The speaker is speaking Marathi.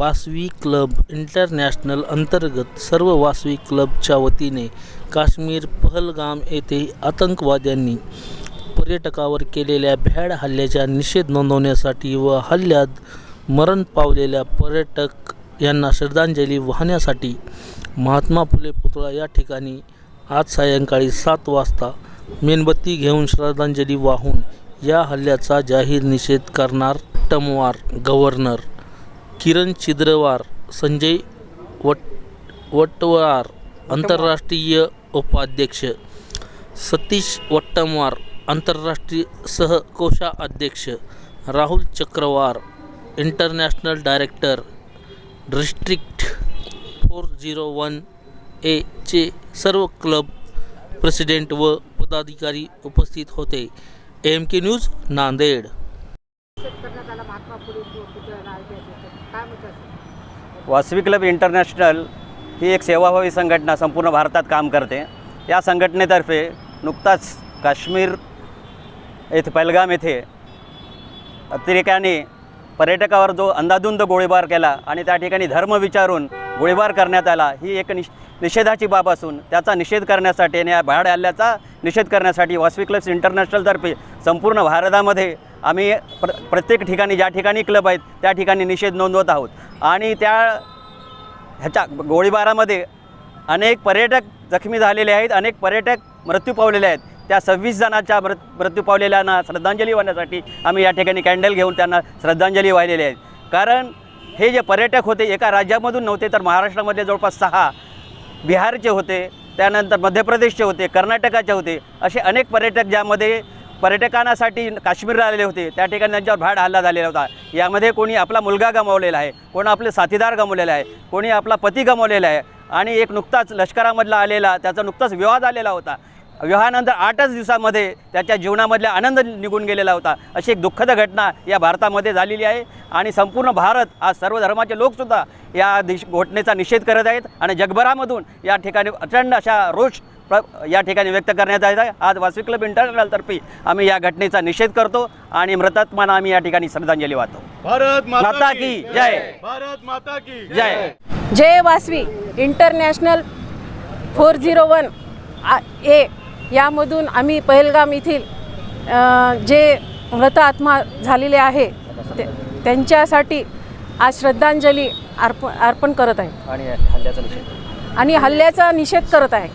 वासवी क्लब इंटरनॅशनल अंतर्गत सर्व वासवी क्लबच्या वतीने काश्मीर पहलगाम येथे आतंकवाद्यांनी पर्यटकावर केलेल्या भ्याड हल्ल्याचा निषेध नोंदवण्यासाठी व हल्ल्यात मरण पावलेल्या पर्यटक यांना श्रद्धांजली वाहण्यासाठी महात्मा फुले पुतळा या ठिकाणी आज सायंकाळी सात वाजता मेणबत्ती घेऊन श्रद्धांजली वाहून या हल्ल्याचा जाहीर निषेध करणार टमवार गव्हर्नर. किरण छिद्रवार संजय वट वटवार आंतरराष्ट्रीय उपाध्यक्ष सतीश वट्टमवार आंतरराष्ट्रीय सहकोषाध्यक्ष Rahul Chakrawar international director district four zero one एचे सर्व क्लब प्रेसिडेंट व पदाधिकारी उपस्थित होते. एम के न्यूज नांदेड निषेध करण्यात आला महात्मा फुले पु- पुतळ्याला ऐतिहासिक काय म्हणतात सर? वासवी क्लब इंटरनॅशनल ही एक सेवाभावी संघटना संपूर्ण भारतात काम करते. या संघटनेतर्फे नुकताच काश्मीर येथे पहलगाम येथे अतिरेक्याने पर्यटकावर जो अंधाधुंद गोळीबार केला आणि त्या ठिकाणी धर्म विचारून गोळीबार करण्यात आला ही एक निष निषेधाची बाब असून त्याचा निषेध करण्यासाठी आणि या भाड हल्ल्याचा निषेध करण्यासाठी वासवी क्लब्स इंटरनॅशनलतर्फे संपूर्ण भारतामध्ये आम्ही प्र प्रत्येक ठिकाणी ज्या ठिकाणी क्लब आहेत त्या ठिकाणी निषेध नोंदवत आहोत. आणि त्या ह्याच्या गोळीबारामध्ये अनेक पर्यटक जखमी झालेले आहेत अनेक पर्यटक मृत्यू पावलेले आहेत. त्या सव्वीस जणांच्या मृत मृत्यू पावलेल्यांना श्रद्धांजली वाहण्यासाठी आम्ही या ठिकाणी कॅन्डल घेऊन त्यांना श्रद्धांजली वाहिलेली आहे. कारण हे जे पर्यटक होते एका राज्यामधून नव्हते तर महाराष्ट्रामध्ये जवळपास सहा बिहारचे होते त्यानंतर मध्य प्रदेशचे होते कर्नाटकाचे होते असे अनेक पर्यटक ज्यामध्ये पर्यटकांसाठी काश्मीरला आलेले होते. त्या ठिकाणी त्यांच्यावर भाड हल्ला झालेला होता. यामध्ये कोणी आपला मुलगा गमावलेला आहे कोण आपले साथीदार गमावलेला आहे कोणी आपला पती गमावलेला आहे आणि एक नुकताच लष्करामधला आलेला त्याचा नुकताच विवाह झालेला होता. विवाहानंतर आठच दिवसामध्ये त्याच्या जीवनामधला आनंद निघून गेलेला होता. अशी एक दुःखद घटना या भारतामध्ये झालेली आहे. आणि संपूर्ण भारत आज सर्व धर्माचे लोकसुद्धा या दिश घटनेचा निषेध करत आहेत. आणि जगभरामधून या ठिकाणी प्रचंड अशा रोष प्र या ठिकाणी व्यक्त करण्यात येत आहे. आज वासवी क्लब इंटरनॅशनलतर्फे आम्ही या घटनेचा निषेध करतो आणि मृतात्माना आम्ही या ठिकाणी श्रद्धांजली वाहतो. भारत माता की जय. भारत माता की जय. जय Vasavi. International four zero one A यामधून आम्ही पहलगाम येथील जे मृत आत्मा झालेले आहे ते- त्यांच्यासाठी आज श्रद्धांजली अर्प अर्पण करत आहे. आणि हल्ल्याचा निषेध. आणि हल्ल्याचा निषेध करत आहे.